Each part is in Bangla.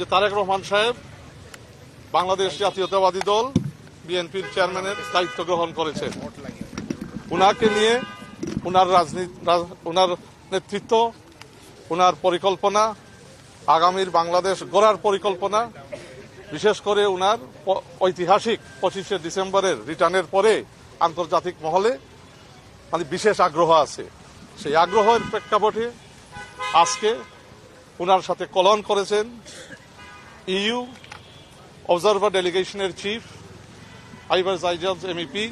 যে তারেক রহমান সাহেব বাংলাদেশ জাতীয়তাবাদী দল, বিএনপির চেয়ারম্যানের দায়িত্ব গ্রহণ করেছেন। উনাকে নিয়ে উনার রাজনীতি ওনার নেতৃত্ব, উনার পরিকল্পনা, আগামীর বাংলাদেশ গড়ার পরিকল্পনা, বিশেষ করে ওনার ঐতিহাসিক পঁচিশে ডিসেম্বরের রিটার্নের পরে আন্তর্জাতিক মহলে মানে বিশেষ আগ্রহ আছে। সেই আগ্রহের প্রেক্ষাপটে আজকে উনার সাথে কলন করেছেন ইইউ অবজারভার ডেলিগেশনের chief আইভার জাইজাজ MEP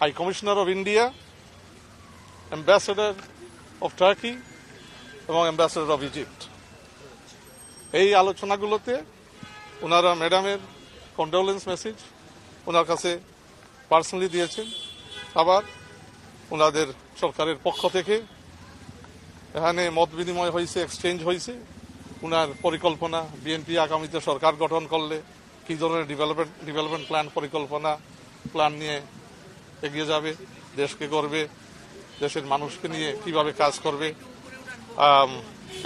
high commissioner of India ambassador of Turkey এবং অ্যাম্বাসেডর অফ ইজিপ্ট এই আলোচনাগুলোতে ওনারা ম্যাডামের কন্ডোলেন্স মেসেজ ওনার কাছে পার্সোনালি দিয়েছেন। আবার ওনাদের সরকারের পক্ষ থেকে এখানে মত বিনিময় হয়েছে এক্সচেঞ্জ হয়েছে। উনার পরিকল্পনা, বিএনপি আগামীতে সরকার গঠন করলে কী ধরনের ডেভেলপমেন্ট ডেভেলপমেন্ট প্ল্যান পরিকল্পনা প্ল্যান নিয়ে এগিয়ে যাবে, দেশকে গড়বে, দেশের মানুষকে নিয়ে কীভাবে কাজ করবে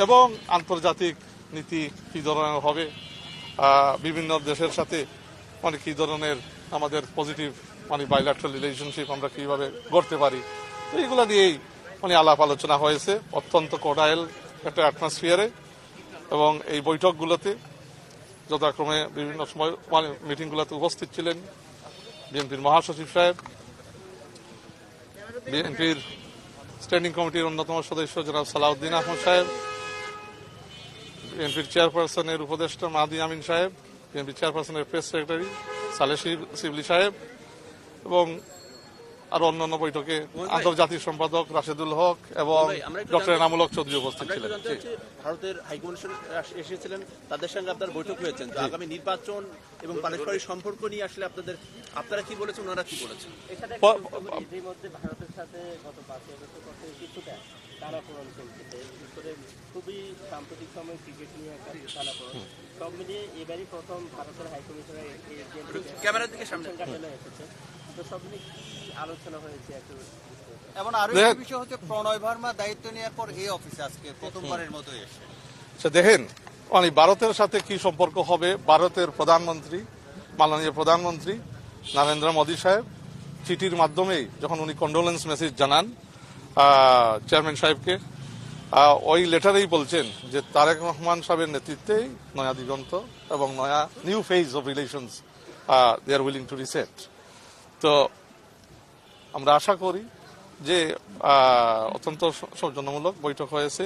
এবং আন্তর্জাতিক নীতি কী ধরনের হবে বিভিন্ন দেশের সাথে মানে কী ধরনের আমাদের পজিটিভ মানে বাইলাটারাল রিলেশনশিপ আমরা কীভাবে গড়তে পারি, তো এইগুলো নিয়েই মানে আলাপ আলোচনা হয়েছে, অত্যন্ত কোডাইল একটা অ্যাটমসফিয়ারে এবং এই বৈঠকগুলোতে যথাক্রমে বিভিন্ন সময় মানে মিটিংগুলোতে উপস্থিত ছিলেন বিএনপির মহাসচিব সাহেব, বিএনপির স্ট্যান্ডিং কমিটির অন্যতম সদস্য জনাব সালাউদ্দিন আহমদ সাহেব, বিএনপির চেয়ারপারসনের উপদেষ্টা মাহাদি আমিন সাহেব বিএনপি চেয়ারপারসনের প্রেস সেক্রেটারি সালে শিবলি সাহেব এবং আরও অন্যান্য বৈঠকে আন্তর্জাতিক সম্পাদক রাশেদুল হক এবং ডক্টর জানতে- এনামুলক চৌধুরী উপস্থিত ছিলেন। ভারতের হাইকমিশন এসেছিলেন তাদের সঙ্গে আপনার বৈঠক হয়েছেন আগামী নির্বাচন এবং পারস্পরিক সম্পর্ক নিয়ে আসলে আপনাদের আপনারা কি বলেছেন ওনারা কি বলেছেন? এখানে প- ইতিমধ্যে ভারতের সাথে গত পাঁচ বছর কিছুটা টানাপোড়ন চলছে খুবই সাম্প্রতিক সময় ক্রিকেট নিয়ে একটা টানাপোড়ন সব মিলিয়ে এবারই প্রথম ভারতের হাইকমিশনার ক্যামেরার দিকে সামনে। এসেছে। তো সব মিলিয়ে কি আলোচনা হয়েছে একটু বিস্তারিত? এমন আরও একটি বিষয় হচ্ছে প্রণয় ভার্মা দায়িত্ব নেওয়ার পর এই অফিসে আজকে প্রথমবারের মতো এসে আচ্ছা দেখেন মানে ভারতের সাথে কি সম্পর্ক হবে? ভারতের প্রধানমন্ত্রী মাননীয় প্রধানমন্ত্রী নরেন্দ্র মোদী সাহেব চিঠির মাধ্যমেই যখন উনি কন্ডোলেন্স মেসেজ জানান চেয়ারম্যান সাহেবকে ওই লেটারেই বলছেন যে তারেক রহমান সাহেবের নেতৃত্বেই নয়া দিগন্ত এবং নয়া new phase of relations they are willing to reset তো আমরা আশা করি যে অত্যন্ত সৌজন্যমূলক বৈঠক হয়েছে।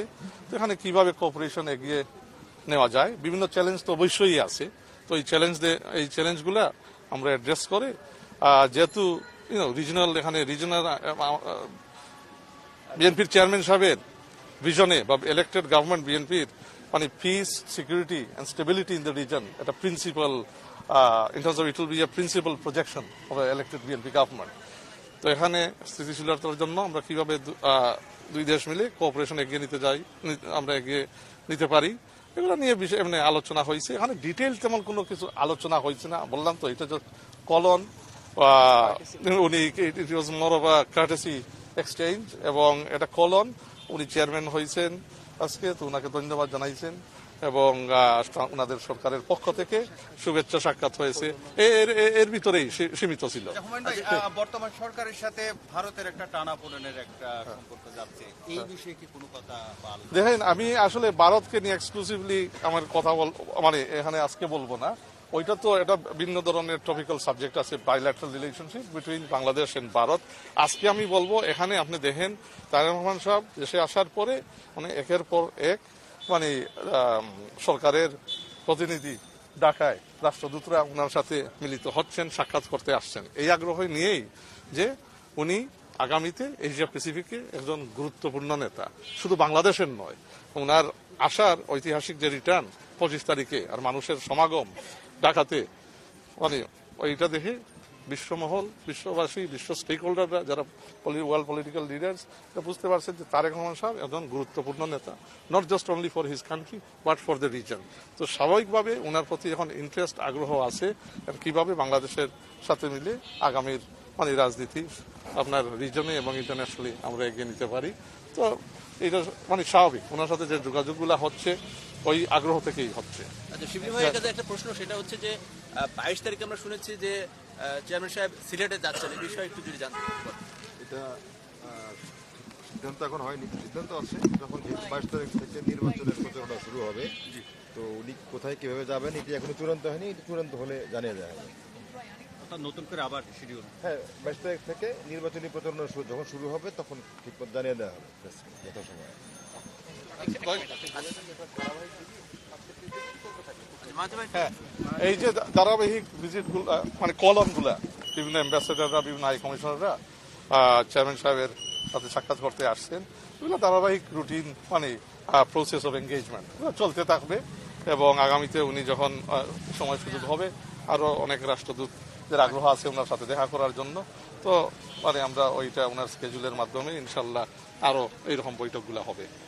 এখানে কীভাবে কোঅপারেশন এগিয়ে নেওয়া যায়, বিভিন্ন চ্যালেঞ্জ তো অবশ্যই আছে। তো এই চ্যালেঞ্জ এই চ্যালেঞ্জগুলো আমরা অ্যাড্রেস করে যেহেতু ইউনো রিজনাল এখানে রিজনাল বিএনপির চেয়ারম্যান সাহেবের ভিশনে বা ইলেক্টেড গভর্নমেন্ট বিএনপির মানে peace security and stability in the region এটা principal in terms of it will be a principal projection of elected BNP government তো এখানে স্থিতিশীলতার জন্য আমরা কীভাবে দুই দেশ মিলে কোঅপারেশন এগিয়ে নিতে যাই আমরা এগিয়ে নিতে পারি, এগুলো নিয়ে বিষয় এমনি আলোচনা হয়েছে। এখানে ডিটেল তেমন কোনো কিছু আলোচনা হয়েছে না, বললাম তো, এটা কলন উনি it was more of courtesy exchange এবং এটা কলন উনি চেয়ারম্যান হয়েছেন আজকে তো ওনাকে ধন্যবাদ জানাইছেন এবং ওনাদের সরকারের পক্ষ থেকে শুভেচ্ছা সাক্ষাৎ হয়েছে। এর এর- ভিতরেই সীমিত ছিল। আহ, বর্তমান সরকারের সাথে ভারতের একটা টানা টানাপোড়েনের একটা সম্পর্ক যাচ্ছে। এই বিষয়ে কি কোনো কথা দেখেন আমি আসলে ভারতকে নিয়ে এক্সক্লুসিভলি আমার কথা বল মানে এখানে আজকে বলব না। ওইটা তো এটা ভিন্ন ধরনের টপিক্যাল সাবজেক্ট আছে bilateral relationship between Bangladesh and Bharat আজকে আমি বলব, এখানে আপনি দেখেন, তারেক রহমান সাহেব দেশে আসার পরে মানে একের পর এক মানে সরকারের প্রতিনিধি ঢাকায় রাষ্ট্রদূতরা ওনার সাথে মিলিত হচ্ছেন, সাক্ষাৎ করতে আসছেন। এই আগ্রহ নিয়েই যে উনি আগামীতে এশিয়া প্যাসিফিকে একজন গুরুত্বপূর্ণ নেতা। শুধু বাংলাদেশের নয় ওনার আসার ঐতিহাসিক যে রিটার্ন পঁচিশ তারিখে, আর মানুষের সমাগম ঢাকাতে মানে ওইটা দেখে বিশ্বমহল, বিশ্ববাসী, বিশ্ব স্টেক হোল্ডাররা যারা ওয়ার্ল্ড পলিটিক্যাল লিডার্স বুঝতে পারছেন যে তারেক রহমান সাহেব একজন গুরুত্বপূর্ণ নেতা। Not just only for his country but for the region তো স্বাভাবিকভাবে ওনার প্রতি এখন ইন্টারেস্ট আগ্রহ আছে কীভাবে বাংলাদেশের সাথে মিলে আগামীর মানে রাজনীতি আপনার রিজনে এবং ইন্টারন্যাশনালি আমরা এগিয়ে নিতে পারি। তো এটা মানে স্বাভাবিক। ওনার সাথে যে যোগাযোগগুলো হচ্ছে ওই আগ্রহ থেকেই হচ্ছে। আচ্ছা একটা প্রশ্ন সেটা হচ্ছে যে বাইশ তারিখে আমরা শুনেছি যে চেয়ারম্যান সাহেব সিলেটে যাচ্ছেন এই বিষয়ে একটু যদি জানতে এটা সিদ্ধান্ত এখন হয়নি সিদ্ধান্ত আছে যখন বাইশ তারিখ থেকে নির্বাচনের প্রচারণা শুরু হবে তো উনি কোথায় কীভাবে যাবেন এটি এখনও চূড়ান্ত হয়নি এটি চূড়ান্ত হলে জানিয়ে দেওয়া হবে। অর্থাৎ নতুন করে আবার শিডিউল। হ্যাঁ বাইশ তারিখ থেকে নির্বাচনী প্রচারণা যখন শুরু হবে তখন ঠিক জানিয়ে দেওয়া হবে যথাসময়ে। এই যে ধারাবাহিক ভিজিট মানে কলমগুলা বিভিন্ন অ্যাম্বাসেডাররা বিভিন্ন হাই কমিশনাররা চেয়ারম্যান সাহেবের সাথে সাক্ষাৎ করতে আসছেন। এগুলো ধারাবাহিক রুটিন মানে প্রসেস অফ এঙ্গেজমেন্ট চলতে থাকবে এবং আগামীতে উনি যখন সময় সুযোগ হবে, আরও অনেক রাষ্ট্রদূতদের আগ্রহ আছে ওনার সাথে দেখা করার জন্য। তো মানে আমরা ওইটা ওনার স্কেজুলের মাধ্যমে ইনশাল্লাহ আরও এইরকম বৈঠকগুলো হবে।